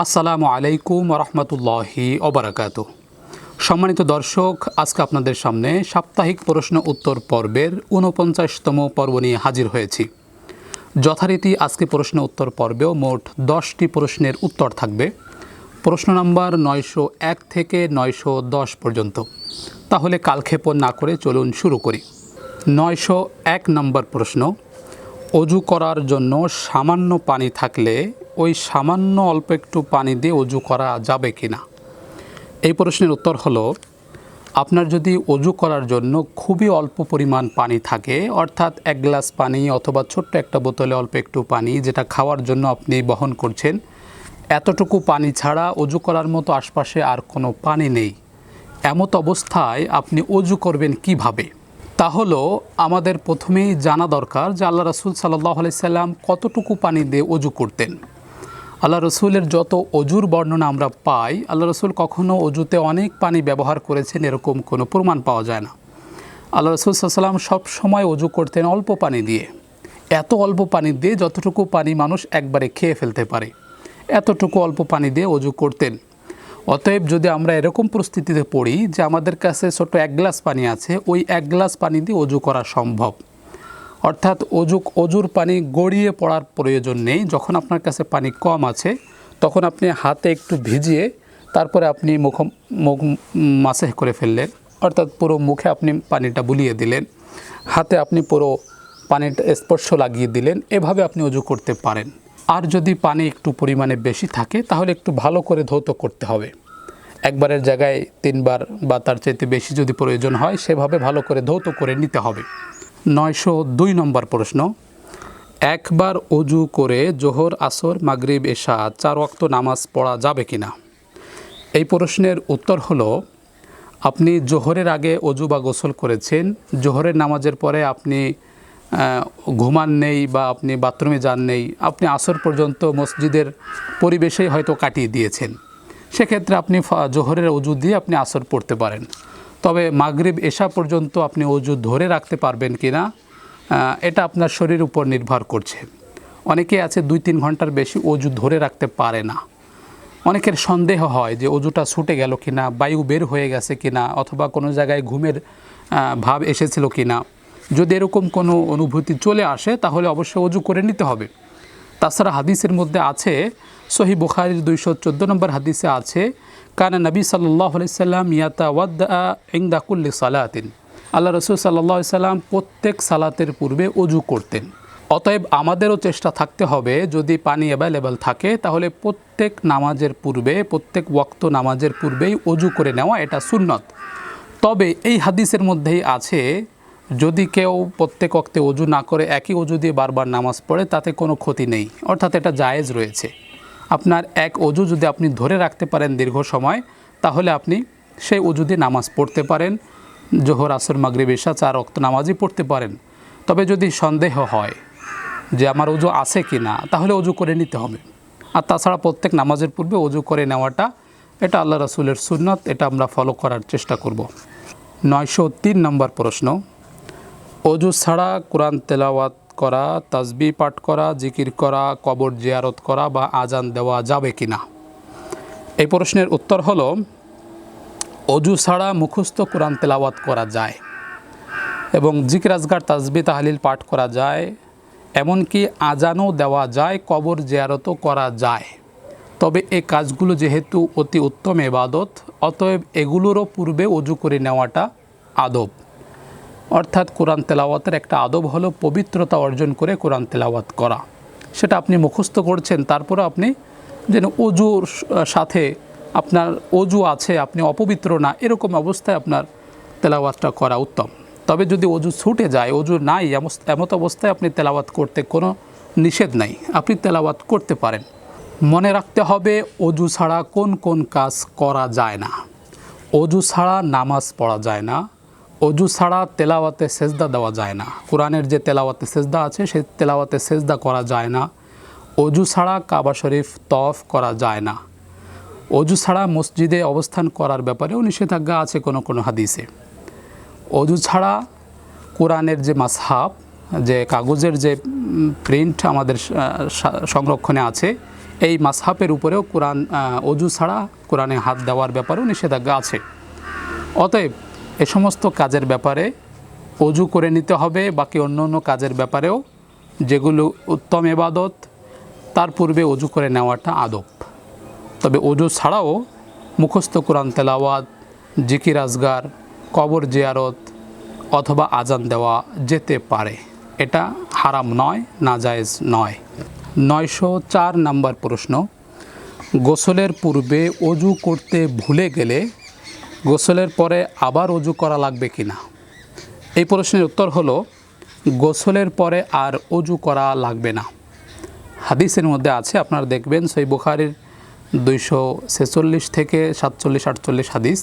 আসসালামু আলাইকুম রহমতুল্লাহি অবরাকাত সম্মানিত দর্শক, আজকে আপনাদের সামনে সাপ্তাহিক প্রশ্ন উত্তর পর্বের ঊনপঞ্চাশতম পর্ব নিয়ে হাজির হয়েছি। যথারীতি আজকে প্রশ্ন উত্তর পর্বেও মোট দশটি প্রশ্নের উত্তর থাকবে। প্রশ্ন নাম্বার নয়শো এক থেকে নয়শো দশ পর্যন্ত। তাহলে কালক্ষেপণ না করে চলুন শুরু করি। নয়শো এক নম্বর প্রশ্ন, অজু করার জন্য সামান্য পানি থাকলে ওই সামান্য অল্প একটু পানি দিয়ে অজু করা যাবে কি না? এই প্রশ্নের উত্তর হলো, আপনার যদি অজু করার জন্য খুবই অল্প পরিমাণ পানি থাকে, অর্থাৎ এক গ্লাস পানি অথবা ছোট্ট একটা বোতলে অল্প একটু পানি যেটা খাওয়ার জন্য আপনি বহন করছেন, এতটুকু পানি ছাড়া অজু করার মতো আশপাশে আর কোনো পানি নেই। এমত অবস্থায় আপনি অজু করবেন কীভাবে? তা হলো, আমাদের প্রথমেই জানা দরকার যে আল্লাহ রসুল সাল্লাহ সাল্লাম কতটুকু পানি দিয়ে অজু করতেন। আল্লাহ রসুলের যত অজুর বর্ণনা আমরা পাই, আল্লাহ রসুল কখনও অজুতে অনেক পানি ব্যবহার করেছেন, এরকম কোনো প্রমাণ পাওয়া যায় না। আল্লাহ রসুল সাল্লাম সব সময় অজু করতেন অল্প পানি দিয়ে। এত অল্প পানি দিয়ে যতটুকু পানি মানুষ একবারে খেয়ে ফেলতে পারে, এতটুকু অল্প পানি দিয়ে অজু করতেন। অতএব যদি আমরা এরকম পরিস্থিতিতে পড়ি যে আমাদের কাছে ছোট এক গ্লাস পানি আছে, ওই এক গ্লাস পানি দিয়ে অজু করা সম্ভব। অর্থাৎ অজুক অজুর পানি গড়িয়ে পড়ার প্রয়োজন নেই। যখন আপনার কাছে পানি কম আছে, তখন আপনি হাতে একটু ভিজিয়ে তারপরে আপনি মুখ মুখ মাসে করে ফেললেন। অর্থাৎ পুরো মুখে আপনি পানিটা বুলিয়ে দিলেন। হাতে আপনি পুরো পানিটা স্পর্শ লাগিয়ে দিলেন। এভাবে আপনি অজু করতে পারেন। আর যদি পানি একটু পরিমাণে বেশি থাকে, তাহলে একটু ভালো করে ধৌত করতে হবে। একবারের জায়গায় তিনবার বা তার চাইতে বেশি যদি প্রয়োজন হয়, সেভাবে ভালো করে ধৌত করে নিতে হবে। নয়শো দুই নম্বর প্রশ্ন, একবার অজু করে জোহর, আসর, মাগরিব, এশা চার ওয়াক্ত নামাজ পড়া যাবে কি না এই প্রশ্নের উত্তর হলো, আপনি জোহরের আগে অজু বা গোসল করেছেন, জোহরের নামাজের পরে আপনি ঘুমান নেই বা আপনি বাথরুমে যান নেই, আপনি আসর পর্যন্ত মসজিদের পরিবেশেই হয়তো কাটিয়ে দিয়েছেন। সেক্ষেত্রে আপনি জোহরের অজু দিয়ে আপনি আসর পড়তে পারেন। তবে মাগরিব এশা পর্যন্ত আপনি অজু ধরে রাখতে পারবেন কি না এটা আপনার শরীর উপর নির্ভর করছে। অনেকে আছে দুই তিন ঘণ্টার বেশি অজু ধরে রাখতে পারে না। অনেকের সন্দেহ হয় যে অজুটা ছুটে গেল কি না বায়ু বের হয়ে গেছে কি না অথবা কোনো জায়গায় ঘুমের ভাব এসেছিল কি না যদি এরকম কোনো অনুভূতি চলে আসে, তাহলে অবশ্যই অজু করে নিতে হবে। তাছাড়া হাদিসের মধ্যে আছে সহি বুখারির দুইশো চোদ্দ নম্বর হাদিসে আছে, কানা নবী সাল্লাম ইয়াতা ওয়াদ্দা ইংদাকুল্লি সালাতিন। আল্লাহ রসুল সাল্লাহ সাল্লাম প্রত্যেক সালাতের পূর্বে অজু করতেন। অতএব আমাদেরও চেষ্টা থাকতে হবে, যদি পানি অ্যাভেলেবেল থাকে, তাহলে প্রত্যেক নামাজের পূর্বে, প্রত্যেক ওয়াক্ত নামাজের পূর্বেই অজু করে নেওয়া এটা সুন্নত। তবে এই হাদিসের মধ্যেই আছে, যদি কেউ প্রত্যেক অক্তে অজু না করে, একই অজু দিয়ে বারবার নামাজ পড়ে, তাতে কোনো ক্ষতি নেই। অর্থাৎ এটা জায়েজ রয়েছে। আপনার এক অজু যদি আপনি ধরে রাখতে পারেন দীর্ঘ সময়, তাহলে আপনি সেই অজু দিয়ে নামাজ পড়তে পারেন। জোহর, আসর, মাগরিব, এশা, চার রক্ত নামাজই পড়তে পারেন। তবে যদি সন্দেহ হয় যে আমার অজু আছে কি না তাহলে অজু করে নিতে হবে। আর তাছাড়া প্রত্যেক নামাজের পূর্বে অজু করে নেওয়াটা, এটা আল্লাহ রাসুলের সুন্নত, এটা আমরা ফলো করার চেষ্টা করব। নয়শো তিন নম্বর প্রশ্ন, অজু ছাড়া কোরআন তেলাওয়াত করা তাজবি পাঠ করা, জিকির করা, কবর জিয়ারত করা বা আজান দেওয়া যাবে কি না? এই প্রশ্নের উত্তর হলো, অজু ছাড়া মুখস্থ কোরআন তেলাওয়াত করা যায় এবং জিকির আজগার তাসবি তাহলিল পাঠ করা যায়, এমনকি আজানও দেওয়া যায়, কবর জিয়ারতও করা যায়। তবে এই কাজগুলো যেহেতু অতি উত্তম এবাদত, অতএব এগুলোরও পূর্বে অজু করে নেওয়াটা আদব। অর্থাৎ কোরআন তেলাওয়াতের একটা আদব হলো পবিত্রতা অর্জন করে কোরআন তেলাওয়াত করা। সেটা আপনি মুখস্থ করছেন তারপরে আপনি যেন অজুর সাথে আপনার অজু আছে, আপনি অপবিত্র না, এরকম অবস্থায় আপনার তেলাওয়াতটা করা উত্তম। তবে যদি অজু ছুটে যায়, অজু নাই এমত অবস্থায় আপনি তেলাওয়াত করতে কোনো নিষেধ নাই, আপনি তেলাওয়াত করতে পারেন। মনে রাখতে হবে, অজু ছাড়া কোন কোন কাজ করা যায় না। অজু ছাড়া নামাজ পড়া যায় না অজু ছাড়া তেলাওয়াতে সেজদা দেওয়া যায় না। কোরআনের যে তেলাওয়াতে সেজদা আছে সেই তেলাওয়াতে সেজদা করা যায় না। অজু ছাড়া কাবা শরীফ তফ করা যায় না। অজু ছাড়া মসজিদে অবস্থান করার ব্যাপারেও নিষেধাজ্ঞা আছে কোনো কোনো হাদিসে। অজু ছাড়া কোরআনের যে মাসহাব, যে কাগজের যে প্রিন্ট আমাদের সংরক্ষণে আছে, এই মাসহাপের উপরেও কোরআন অজু ছাড়া কোরআনে হাত দেওয়ার ব্যাপারেও নিষেধাজ্ঞা আছে। অতএব এ সমস্ত কাজের ব্যাপারে অজু করে নিতে হবে, বাকি অন্য অন্য কাজের ব্যাপারেও, যেগুলো উত্তম এবাদত, তার পূর্বে অজু করে নেওয়াটা আদব। তবে অজু ছাড়াও মুখস্থ কোরআন তেলাওয়াত, জিকির আজগার, কবর জিয়ারত অথবা আজান দেওয়া যেতে পারে। এটা হারাম নয়, নাজায়েজ নয়। নয়শো চার নাম্বার প্রশ্ন, গোসলের পূর্বে অজু করতে ভুলে গেলে গোসলের পরে আবার অজু করা লাগবে কি না এই প্রশ্নের উত্তর হলো, গোসলের পরে আর অজু করা লাগবে না। হাদিসের মধ্যে আছে, আপনারা দেখবেন সই বুখারির দুইশো ছেচল্লিশ থেকে সাতচল্লিশ আটচল্লিশ হাদিস।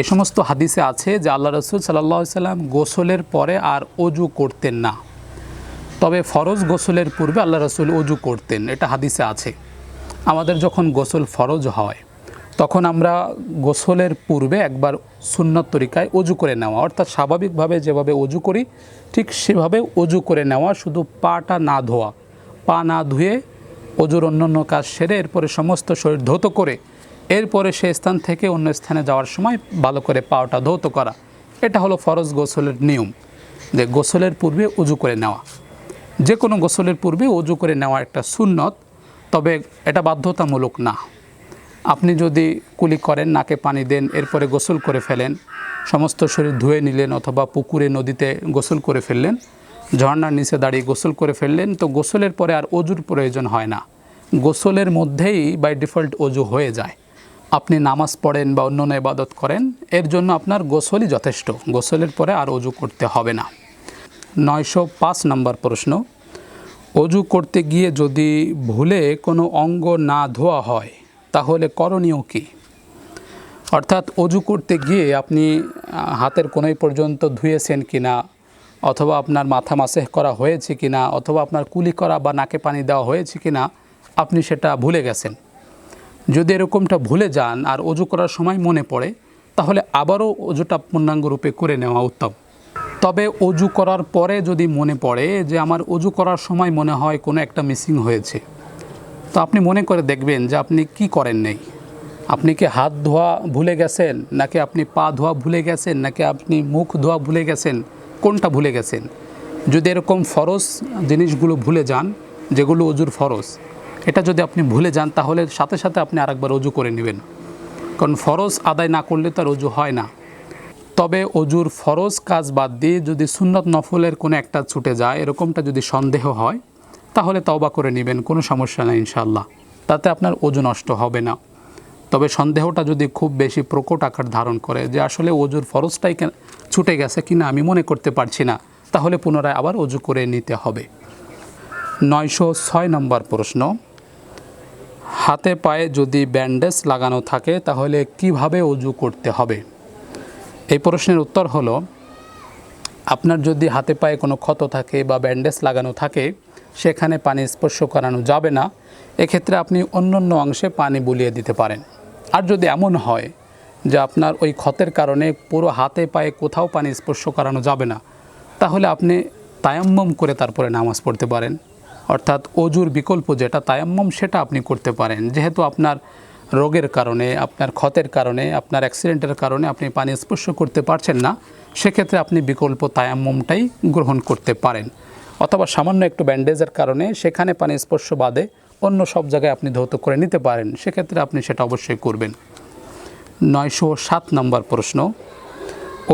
এ সমস্ত হাদিসে আছে যে আল্লাহ রসুল সাল্লাহ সাল্লাম গোসলের পরে আর অজু করতেন না। তবে ফরজ গোসলের পূর্বে আল্লাহ রসুল অজু করতেন, এটা হাদিসে আছে। আমাদের যখন গোসল ফরজ হয় তখন আমরা গোসলের পূর্বে একবার সুন্নত তরিকায় অজু করে নেওয়া, অর্থাৎ স্বাভাবিকভাবে যেভাবে অজু করি, ঠিক সেভাবে অজু করে নেওয়া, শুধু পাটা না ধোয়া। পা না ধুয়ে অজুর অন্যান্য কাজ সেরে এরপরে সমস্ত শরীর ধৌত করে, এরপরে সে স্থান থেকে অন্য স্থানে যাওয়ার সময় ভালো করে পাওটা ধৌত করা। এটা হলো ফরজ গোসলের নিয়ম, যে গোসলের পূর্বে অজু করে নেওয়া। যে কোনো গোসলের পূর্বে অজু করে নেওয়া একটা সুন্নত, তবে এটা বাধ্যতামূলক না। আপনি যদি কুলি করেন, নাকে পানি দেন, এরপরে গোসল করে ফেলেন, সমস্ত শরীর ধুয়ে নিলেন অথবা পুকুরে, নদীতে গোসল করে ফেললেন ঝর্নার নিচে দাঁড়িয়ে গোসল করে ফেললেন, তো গোসলের পরে আর অজুর প্রয়োজন হয় না। গোসলের মধ্যেই বাই ডিফল্ট অজু হয়ে যায়। আপনি নামাজ পড়েন বা অন্য ইবাদত করেন, এর জন্য আপনার গোসলই যথেষ্ট। গোসলের পরে আর অজু করতে হবে না। নয়শো পাঁচ নম্বর প্রশ্ন, অজু করতে গিয়ে যদি ভুলে কোনো অঙ্গ না ধোয়া হয় তাহলে করণীয় কী? অর্থাৎ অজু করতে গিয়ে আপনি হাতের কোনোই পর্যন্ত ধুয়েছেন কি না অথবা আপনার মাথা মাসেহ করা হয়েছে কি না অথবা আপনার কুলি করা বা নাকে পানি দেওয়া হয়েছে কি না আপনি সেটা ভুলে গেছেন। যদি এরকমটা ভুলে যান আর অজু করার সময় মনে পড়ে, তাহলে আবারও অজুটা পূর্ণাঙ্গ রূপে করে নেওয়া উত্তম। তবে অজু করার পরে যদি মনে পড়ে যে আমার অজু করার সময় মনে হয় কোনো একটা মিসিং হয়েছে তো আপনি মনে করে দেখবেন যে আপনি কি করেন নেই? আপনি কি হাত ধোয়া ভুলে গেছেন? নাকি আপনি পা ধোয়া ভুলে গেছেন? নাকি আপনি মুখ ধোয়া ভুলে গেছেন? কোনটা ভুলে গেছেন? যদি এরকম ফরজ জিনিসগুলো ভুলে যান, যেগুলো অজুর ফরজ, এটা যদি আপনি ভুলে যান, তাহলে সাথে সাথে আপনি আরেকবার অজু করে নেবেন। কারণ ফরজ আদায় না করলে তার অজু হয় না। তবে অজুর ফরজ কাজ বাদ দিয়ে যদি সুন্নত নফলের কোনো একটা ছুটে যায়, এরকমটা যদি সন্দেহ হয় তাহলে তওবা করে নেবেন, কোনো সমস্যা নেই ইনশাল্লাহ তাতে আপনার ওজন নষ্ট হবে না। তবে সন্দেহটা যদি খুব বেশি প্রকট আকার ধারণ করে যে আসলে ওজুর ফরজটাই ছুটে গেছে কিনা আমি মনে করতে পারছি না, তাহলে পুনরায় আবার অজু করে নিতে হবে। নয়শো ছয় নম্বর প্রশ্ন, হাতে পায়ে যদি ব্যান্ডেজ লাগানো থাকে তাহলে কীভাবে অজু করতে হবে? এই প্রশ্নের উত্তর হলো, আপনার যদি হাতে পায়ে কোনো ক্ষত থাকে বা ব্যান্ডেজ লাগানো থাকে সেখানে পানি স্পর্শ করানো যাবে না। এক্ষেত্রে আপনি অন্য অন্য অংশে পানি বুলিয়ে দিতে পারেন। আর যদি এমন হয় যে আপনার ওই ক্ষতের কারণে পুরো হাতে পায়ে কোথাও পানি স্পর্শ করানো যাবে না, তাহলে আপনি তায়াম্মম করে তারপরে নামাজ পড়তে পারেন। অর্থাৎ অজুর বিকল্প যেটা, তায়াম্মম সেটা আপনি করতে পারেন। যেহেতু আপনার রোগের কারণে, আপনার ক্ষতের কারণে, আপনার অ্যাক্সিডেন্টের কারণে আপনি পানি স্পর্শ করতে পারছেন না, সেক্ষেত্রে আপনি বিকল্প তায়াম্মমটাই গ্রহণ করতে পারেন। অথবা সামান্য একটু ব্যান্ডেজের কারণে সেখানে পানি স্পর্শ বাদে অন্য সব জায়গায় আপনি ধৌত করে নিতে পারেন। সেক্ষেত্রে আপনি সেটা অবশ্যই করবেন। নয়শো সাত নম্বর প্রশ্ন,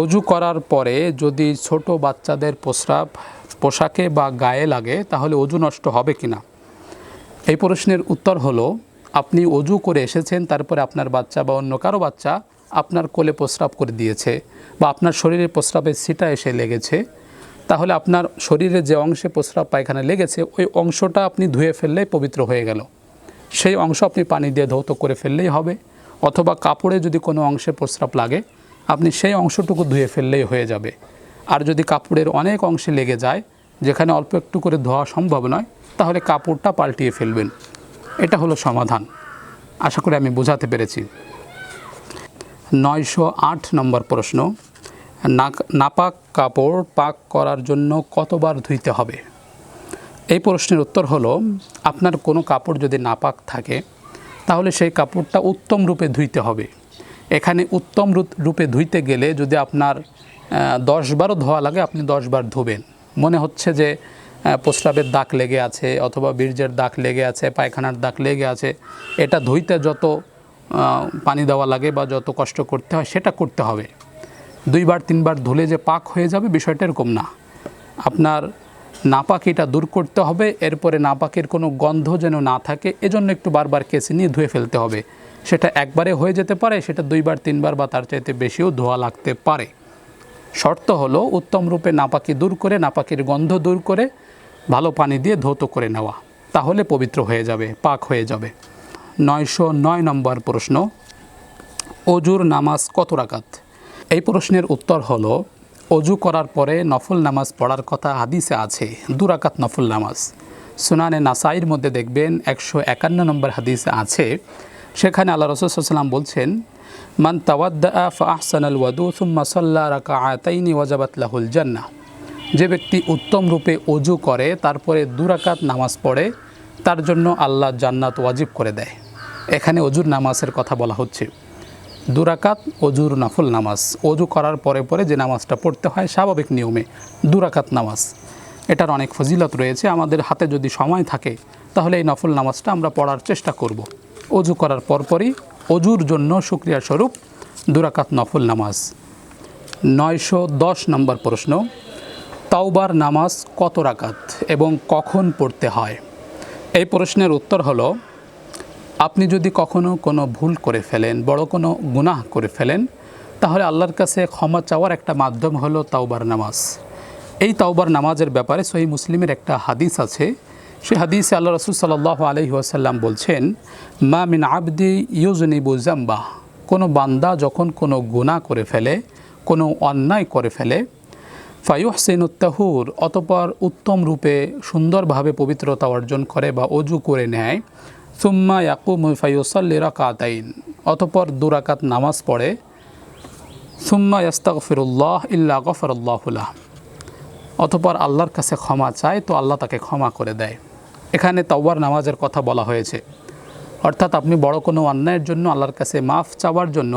অজু করার পরে যদি ছোট বাচ্চাদের প্রস্রাব পোশাকে বা গায়ে লাগে, তাহলে অজু নষ্ট হবে কি না এই প্রশ্নের উত্তর হলো, আপনি অজু করে এসেছেন, তারপরে আপনার বাচ্চা বা অন্য কারও বাচ্চা আপনার কোলে প্রস্রাব করে দিয়েছে বা আপনার শরীরে প্রস্রাবের সিটা এসে লেগেছে তাহলে আপনার শরীরে যে অংশে প্রস্রাব পায়খানা লেগেছে, ওই অংশটা আপনি ধুয়ে ফেললেই পবিত্র হয়ে গেল। সেই অংশ আপনি পানি দিয়ে ধৌত করে ফেললেই হবে, অথবা কাপড়ে যদি কোনো অংশে প্রস্রাব লাগে, আপনি সেই অংশটুকু ধুয়ে ফেললেই হয়ে যাবে। আর যদি কাপড়ের অনেক অংশে লেগে যায়, যেখানে অল্প একটু করে ধোয়া সম্ভব নয়, তাহলে কাপড়টা পাল্টিয়ে ফেলবেন। এটা হলো সমাধান। আশা করি আমি বোঝাতে পেরেছি। নয়শো আট নম্বর প্রশ্ন, নাক নাপাক কাপড় পাক করার জন্য কতবার ধুইতে হবে? এই প্রশ্নের উত্তর হলো, আপনার কোনো কাপড় যদি নাপাক থাকে, তাহলে সেই কাপড়টা উত্তম রূপে ধুইতে হবে। এখানে উত্তম রূপ- ধুইতে গেলে যদি আপনার দশ বারও ধোয়া লাগে, আপনি দশ বার ধুবেন। মনে হচ্ছে যে প্রস্রাবের দাগ লেগে আছে অথবা বীর্যের দাগ লেগে আছে, পায়খানার দাগ লেগে আছে। এটা ধুইতে যত পানি দেওয়া লাগে বা যত কষ্ট করতে হয়, সেটা করতে হবে। দুইবার, তিনবার ধুলে যে পাক হয়ে যাবে, বিষয়টা এরকম না। আপনার নাপাকিটা দূর করতে হবে, এরপরে নাপাকের কোনো গন্ধ যেন না থাকে, এজন্য একটু বারবার কেসে নিয়ে ধুয়ে ফেলতে হবে। সেটা একবারে হয়ে যেতে পারে, সেটা দুইবার, তিনবার বা তার চাইতে বেশিও ধোয়া লাগতে পারে। শর্ত হলো, উত্তম রূপে নাপাকি দূর করে, নাপাকির গন্ধ দূর করে, ভালো পানি দিয়ে ধৌত করে নেওয়া। তাহলে পবিত্র হয়ে যাবে, পাক হয়ে যাবে। নয়শো নয় নম্বর প্রশ্ন, অজুর নামাজ কত রাকাত? এই প্রশ্নের উত্তর হলো, অজু করার পরে নফল নামাজ পড়ার কথা হাদিসে আছে দুরাকাত নফল নামাজ। সুনানে নাসাইর মধ্যে দেখবেন একশো একান্ন নম্বর হাদিসে আছে, সেখানে আল্লাহ রসুলাম বলছেন, মান তাওয়াদ্দা ফাহসান আল ওয়াদু সুম্মা সাল্লা রাকা আতাইনি ওয়াজাবাত লাহুল জান্নাহ। যে ব্যক্তি উত্তম রূপে অজু করে, তারপরে দুরাকাত নামাজ পড়ে, তার জন্য আল্লাহ জান্নাত ওয়াজিব করে দেয়। এখানে অজুর নামাজের কথা বলা হচ্ছে। দুরাকাত, অজুর নফল নামাজ। অজু করার পরে পরে যে নামাজটা পড়তে হয় স্বাভাবিক নিয়মে দুরাকাত নামাজ। এটার অনেক ফজিলত রয়েছে। আমাদের হাতে যদি সময় থাকে, তাহলে এই নফল নামাজটা আমরা পড়ার চেষ্টা করব। অজু করার পরপরই অজুর জন্য সুক্রিয়া স্বরূপ দুরাকাত নফল নামাজ। নয়শো দশ নম্বর প্রশ্ন, তাওবার নামাজ কত রাকাত এবং কখন পড়তে হয়? এই প্রশ্নের উত্তর হলো আপনি যদি কখনো কোনো ভুল করে ফেলেন, বড় কোনো গুনাহ করে ফেলেন, তাহলে আল্লাহর কাছে ক্ষমা চাওয়ার একটা মাধ্যম হলো তাওবার নামাজ। এই তাওবার নামাজের ব্যাপারে সহি মুসলিমের একটা হাদিস আছে। সেই হাদিসে আল্লাহ রসুল সাল্লাহ আলহি ওয়াসাল্লাম বলছেন, মা মিন আবদি ইউজনিবু জাম্বা। কোনো বান্দা যখন কোনো গুনাহ করে ফেলে, কোনো অন্যায় করে ফেলে ফাইহসেন উত্তাহুর অতপর উত্তম রূপে সুন্দরভাবে পবিত্রতা অর্জন করে বা অজু করে নেয় সুম্মা ইয়াকুম ফাইউসাল্লি রাকাতাইন। অতপর দুরাকাত নামাজ পড়ে। সুম্মা ইয়াস্তাগফিরুল্লাহ ইল্লা গফরুল্লাহুল্লাহ অতপর আল্লাহর কাছে ক্ষমা চায়, তো আল্লাহ তাকে ক্ষমা করে দেয়। এখানে তওবার নামাজের কথা বলা হয়েছে। অর্থাৎ আপনি বড় কোনো অন্যায়ের জন্য আল্লাহর কাছে মাফ চাওয়ার জন্য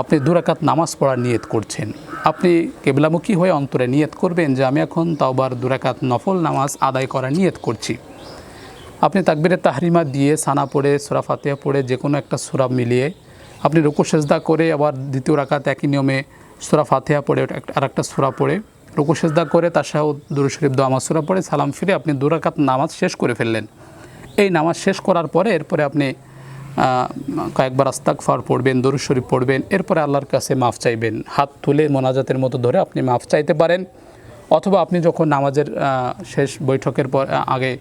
আপনি দুরাকাত নামাজ পড়ার নিয়ত করছেন। আপনি কেবলামুখী হয়ে অন্তরে নিয়ত করবেন যে, আমি এখন তাওবার দুরাকাত নফল নামাজ আদায় করার নিয়ত করছি। আপনি তাকবিরে তাহরিমা দিয়ে সানা পড়ে, সুরা ফাতিহা পড়ে যে কোনো একটা সুরা মিলিয়ে আপনি রুকু, সেজদা করে আবার দ্বিতীয় রাকাত একই নিয়মে সুরা ফাতিহা পড়ে আর একটা সুরা পড়ে। রুকু, সেজদা করে তার সাহ দুরু শরীফ, দোয়া সুরা পড়ে, সালাম ফিরে আপনি দুরাকাত নামাজ শেষ করে ফেললেন। এই নামাজ শেষ করার পরে এরপরে আপনি কয়েকবার আস্তাক ফার পড়বেন, দরু শরীফ পড়বেন, এরপরে আল্লাহর কাছে মাফ চাইবেন। হাত তুলে মোনাজাতের মতো ধরে আপনি মাফ চাইতে পারেন। অথবা আপনি যখন নামাজের শেষ বৈঠকের পর আগে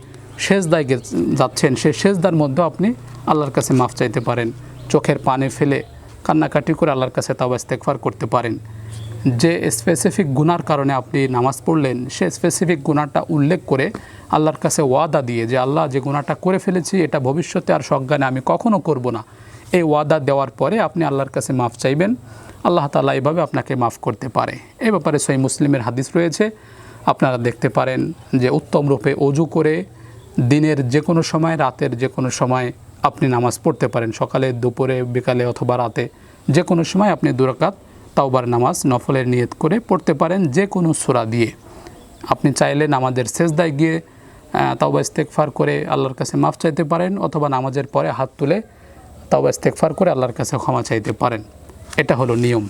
গে- যাচ্ছেন। সেই শেষদার মধ্যে আপনি আল্লাহর কাছে মাফ চাইতে পারেন। চোখের পানে ফেলে কান্নাকাটি করে আল্লাহর কাছে তাও ইস্তেকফার করতে পারেন। যে স্পেসিফিক গুনার কারণে আপনি নামাজ পড়লেন, সে স্পেসিফিক গুণাটা উল্লেখ করে আল্লাহর কাছে ওয়াদা দিয়ে যে, আল্লাহ, যে গুণাটা করে ফেলেছি, এটা ভবিষ্যতে আর সজ্ঞানে আমি কখনো করব না। এই ওয়াদা দেওয়ার পরে আপনি আল্লাহর কাছে মাফ চাইবেন। আল্লাহ তালা এইভাবে আপনাকে মাফ করতে পারে। এ ব্যাপারে সই মুসলিমের হাদিস রয়েছে। আপনারা দেখতে পারেন যে উত্তম রূপে অজু করে দিনের যে কোনো সময়, রাতের যে কোনো সময় আপনি নামাজ পড়তে পারেন। সকালে, দুপুরে, বিকালে অথবা রাতে যে কোনো সময় আপনি দুরাকাত তাওবার নামাজ, নফলের নিয়ত করে পড়তে পারেন যে কোনো সূরা দিয়ে। আপনি চাইলে নামাজের শেষদায় গিয়ে তাওবা ইস্তেকফার করে আল্লাহর কাছে মাফ চাইতে পারেন অথবা নামাজের পরে হাত তুলে তাওবা ইস্তেকফার করে আল্লাহর কাছে ক্ষমা চাইতে পারেন। এটা হলো নিয়ম।